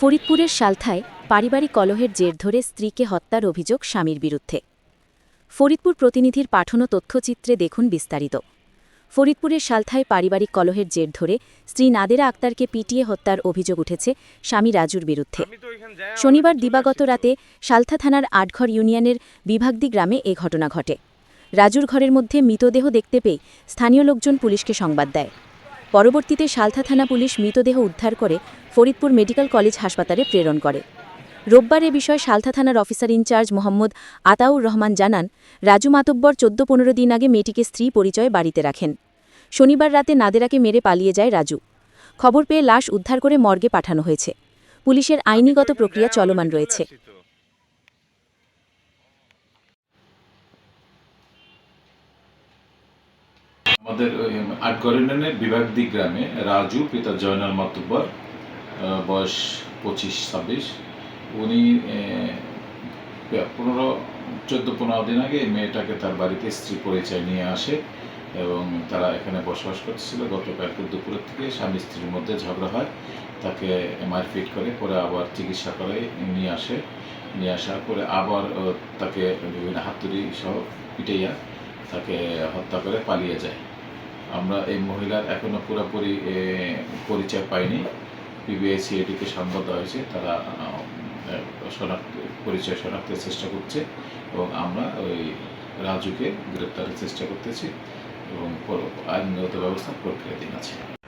ফরিদপুরের সালথায় পারিবারিক কলহের জের ধরে স্ত্রীকে হত্যার অভিযোগ স্বামীর বিরুদ্ধে। ফরিদপুর প্রতিনিধির পাঠানো তথ্যচিত্রে দেখুন বিস্তারিত। ফরিদপুরের সালথায় পারিবারিক কলহের জের ধরে স্ত্রী নাদেরা আক্তারকে পিটিয়ে হত্যার অভিযোগ উঠেছে স্বামী রাজুর বিরুদ্ধে। শনিবার দিবাগত রাতে সালথা থানার আটঘর ইউনিয়নের বিভাগদি গ্রামে এ ঘটনা ঘটে। রাজুর ঘরের মধ্যে মৃতদেহ দেখতে পেয়ে স্থানীয় লোকজন পুলিশকে সংবাদ দেয়। পরবর্তীতে সালথা থানা পুলিশ মৃতদেহ উদ্ধার করে ফরিদপুর মেডিকেল কলেজ হাসপাতালে প্রেরণ করে। রোববার এ বিষয়ে সালথা থানার officer in charge Mohammad Ataur Rahman জানান, রাজু মাতব্বর চোদ্দ পনেরো দিন আগে মেয়েটিকে স্ত্রী পরিচয়ে বাড়িতে রাখেন। শনিবার রাতে নাদেরাকে মেরে পালিয়ে যায় রাজু। খবর পেয়ে লাশ উদ্ধার করে মর্গে পাঠানো হয়েছে। পুলিশের আইনিগত প্রক্রিয়া চলমান রয়েছে। আমাদের ইউনিয়নের বিভাগদি গ্রামে রাজু, পিতা জয়নাল মাতুব্বর বয়স পঁচিশ, ছাব্বিশ। উনি পনেরো, চোদ্দ, পনেরো দিন আগে মেয়েটাকে তার বাড়িতে স্ত্রী পরিচয় নিয়ে আসে এবং তারা এখানে বসবাস করতেছিল। গতকালকে দুপুরের থেকে স্বামী স্ত্রীর মধ্যে ঝগড়া হয়। তাকে মারপিট করে, পরে আবার চিকিৎসা করে নিয়ে আসে। নিয়ে আসার পরে আবার তাকে বিভিন্ন হাতুড়ি সহ পিটাইয়া তাকে হত্যা করে পালিয়ে যায়। আমরা এই মহিলার এখনও পুরোপুরি পরিচয় পাইনি। পিবিআইসিএডিকে সংবাদ দেওয়া হয়েছে, তারা শনাক্ত, পরিচয় শনাক্তের চেষ্টা করছে এবং আমরা ওই রাজুকে গ্রেপ্তারের চেষ্টা করতেছি এবং আইনগত ব্যবস্থা প্রক্রিয়াধীন আছে।